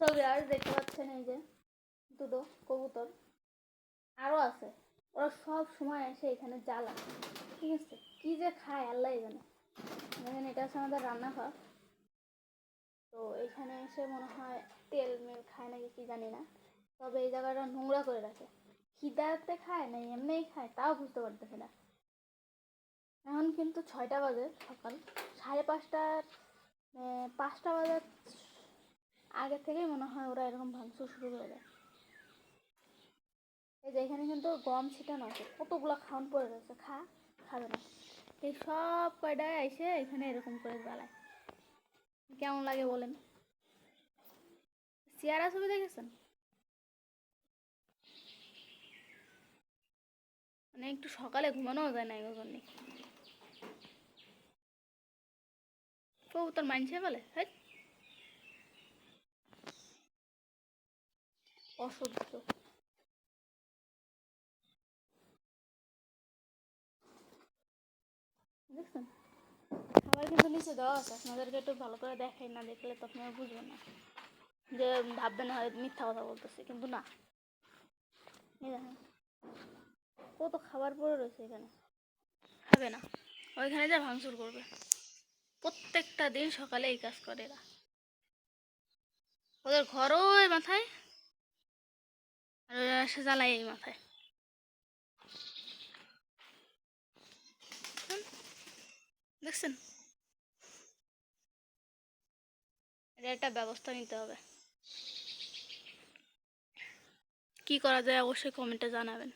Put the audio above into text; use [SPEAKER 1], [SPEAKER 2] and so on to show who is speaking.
[SPEAKER 1] ছবি আর দেখতে পাচ্ছেন এই যে দুটো কবুতর। আরও আছে। ওরা সব সময় এসে এখানে জ্বালায়। ঠিক আছে? কি যে খায়, আল্লাহ জানে। দেখেন এটা হচ্ছে আমাদের রান্নাঘর। তো এখানে এসে মনে হয় তেল মেল খায় নাকি কি জানি না। তবে এই জায়গাটা নোংরা করে রাখে। খিদাতে খায় না এমনিই খায়, তাও বুঝতে পারতেছে না। এখন কিন্তু ছয়টা বাজে সকাল। সাড়ে পাঁচটার পাঁচটা বাজার আগে থেকেই মনে হয় ওরা এরকম ভাঙচুর শুরু করে দেয়। এই যে এখানে কিন্তু গম ছিটানো আছে, কতগুলো খাওয়ান পড়ে রয়েছে, খা, খাবে না। এই সব কয়টায় এসে এখানে এরকম করে জ্বালায়। কেমন লাগে বলেন? চেয়ারা ছবি দেখেছেন? মানে একটু সকালে ঘুমানোও যায় না এগুলো জন্যে কবুতর মানছে বলে হ্যাঁ অসহ্য খাবার কিন্তু নিচে দেওয়া আছে, আপনাদেরকে একটু ভালো করে দেখাই, না দেখলে তো আপনারা না। যে ভাববেন হয় মিথ্যা কথা বলতেছে, কিন্তু না। দেখেন, কত খাবার পড়ে রয়েছে এখানে। খাবে না, ওইখানে যা ভাঙচুর করবে। প্রত্যেকটা দিন সকালে এই কাজ করে এরা। ওদের ঘরও মাথায় আর জ্বালাই এই মাথায়। দেখছেন? এটা একটা ব্যবস্থা নিতে হবে। কি করা যায় অবশ্যই কমেন্টে জানাবেন।